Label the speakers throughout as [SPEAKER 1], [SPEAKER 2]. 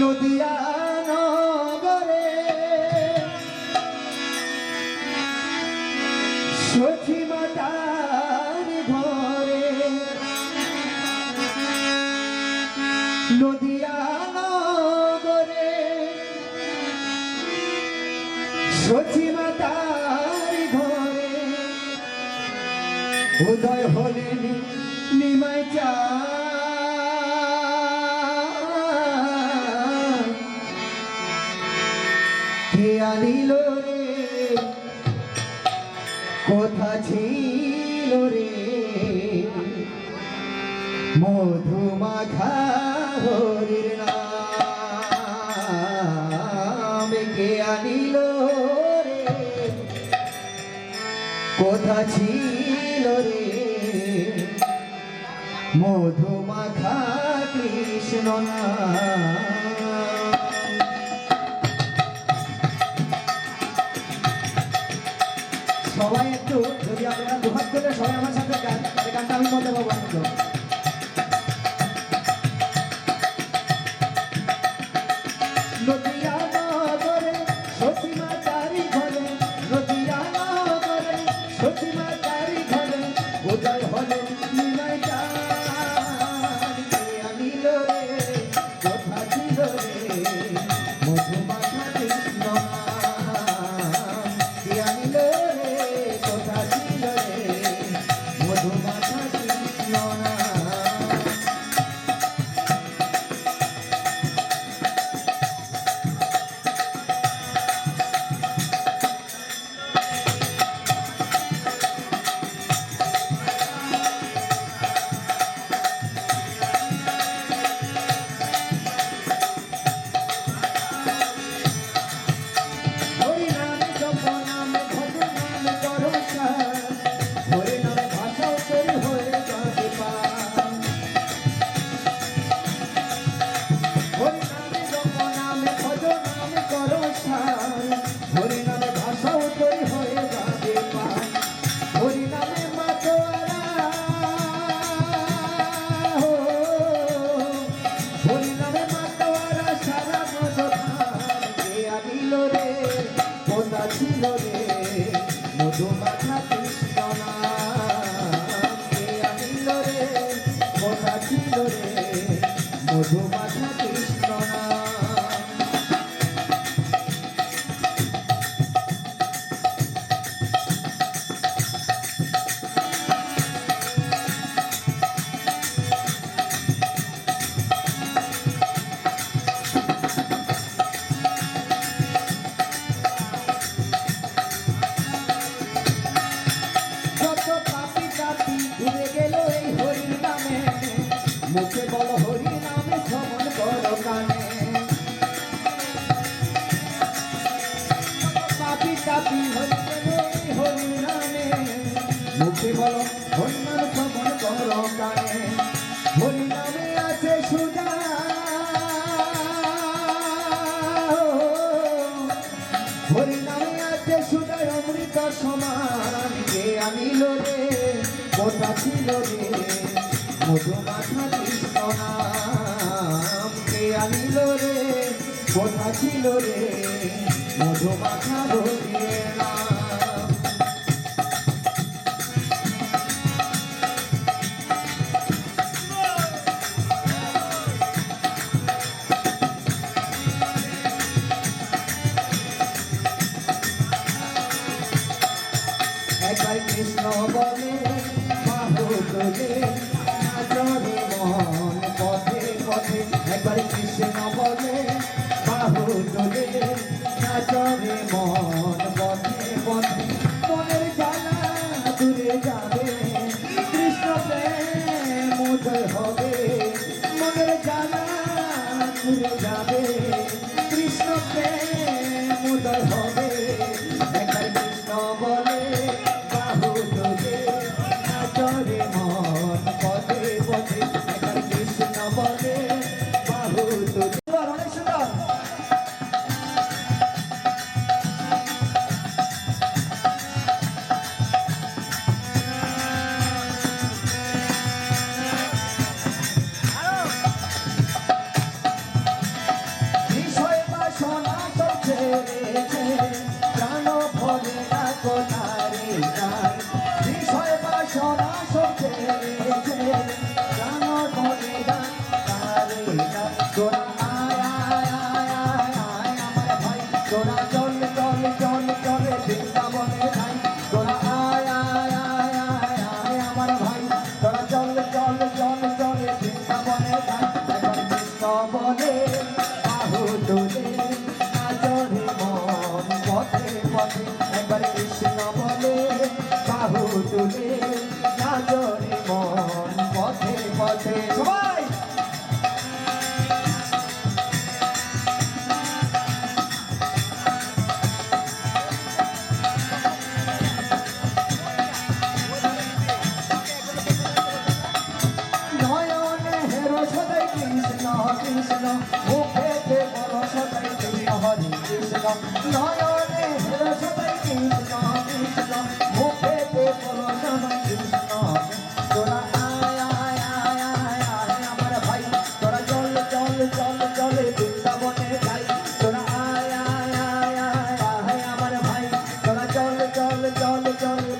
[SPEAKER 1] নদিয়া নগরে উদয় হলেন নিমাই চা। আনিল রে? কোথা ছিল রে। মধুমাখা হরির নাম কে আনিল রে? কোথা ছিল মধুমাখা কৃষ্ণ না। সবাই একটু, যদি আপনারা দুহাত করে সবাই আমার সাথে গান গানটা আমি মজা পাবো মধুমাখা মুখে বল হরি নাম শ্রবণ কর কানে। হরি নামে আছে সুজা। হরি নামে আছে সুদয় অমৃত সমান কে আনিল রে কোথা ছিল রে। মধুমাখা কৃষ্ণ নাম কে আনিল রে কোথা ছিল রে। মধুমাখা হরিয়ে নাম একবার কৃষ্ণ বলে নাচরে মন পথে পথে। একবার কৃষ্ণ বলে বাহু নাচরে মন পথে পথে। মনের জ্বালা দূরে যাবে, কৃষ্ণ প্রেম উদয় হবে। মনের জ্বালা দূরে যাবে, কৃষ্ণ প্রেম উদয় হবে। ছুটে নাচরে মন পথে পথে। সবাই! কৃষ্ণ মুখেতে বড় সদাই কৃষ্ণ হরি কৃষ্ণ। নয় জল জল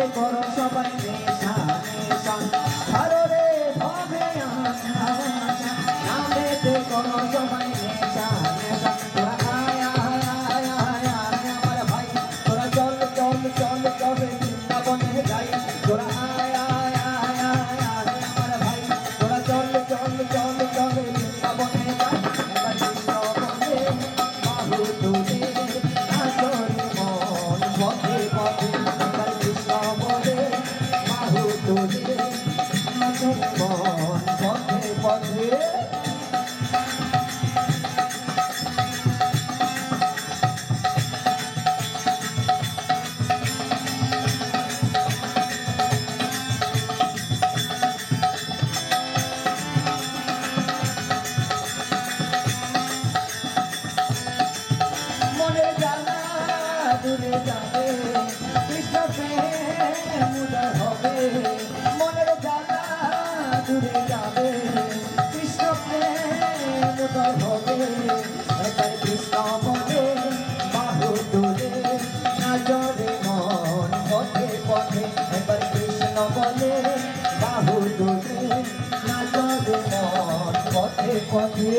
[SPEAKER 1] Decoram só pra ninguém যাবে। কৃষ্ণ প্রেম তার হবে তার কৃষ্ণ মনে বাহু কৃষ্ণ বলে বাহু দূরে নজরে মন পথে পথে।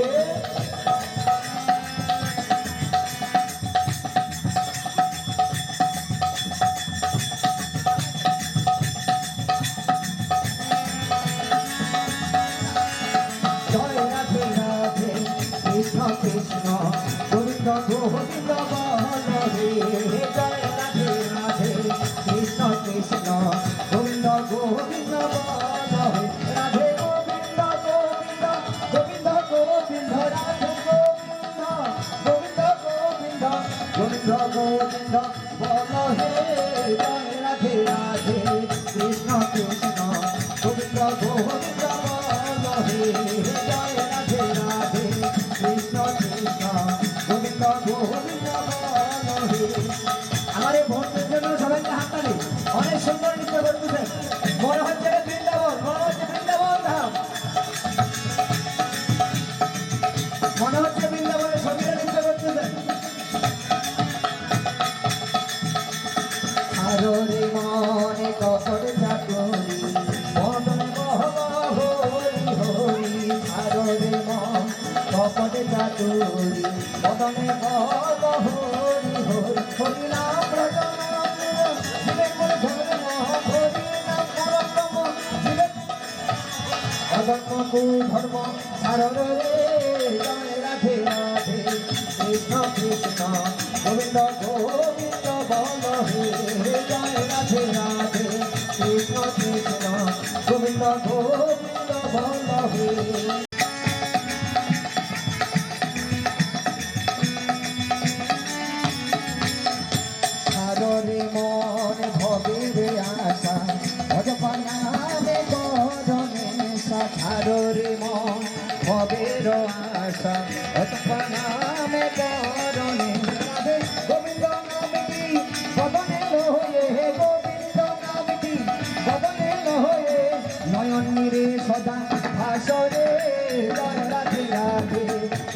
[SPEAKER 1] ধর্ম কু ধর্ম সারর রে রাধে রাধে কৃষ্ণ কৃষ্ণ গোবিন্দ গোবিন্দ বল হে জয় রাধে রাধে কৃষ্ণ কৃষ্ণ গোবিন্দ গোবিন্দ বল হে সাধাররে মন ভবের আশা। ভজপনামে গরণে রাধে গোবিন্দ নামটি বদনে হয়ে গোবিন্দ নামটি বদনে হয়ে নয়ন নিরে সদা ভাসরে রাধে রাধে।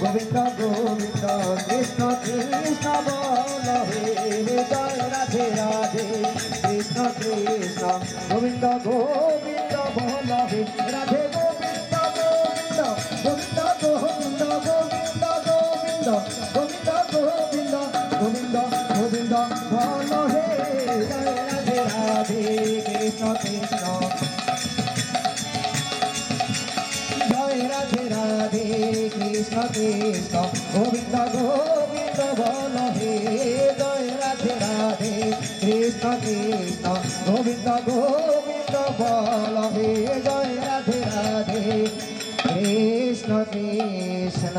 [SPEAKER 1] গোবিন্দ গোবিন্দ, কৃষ্ণ কৃষ্ণ বল হে জয় রাধে। রাধে কৃষ্ণ কৃষ্ণ, গোবিন্দ গোবিন্দ বল হে রাধে। কৃষ্ণ কৃষ্ণ গোবিন্দ গোবিন্দ বল হে, জয় রাধে রাধে কৃষ্ণ কৃষ্ণ গোবিন্দ গোবিন্দ বল হে, জয় রাধে রাধে কৃষ্ণ কৃষ্ণ।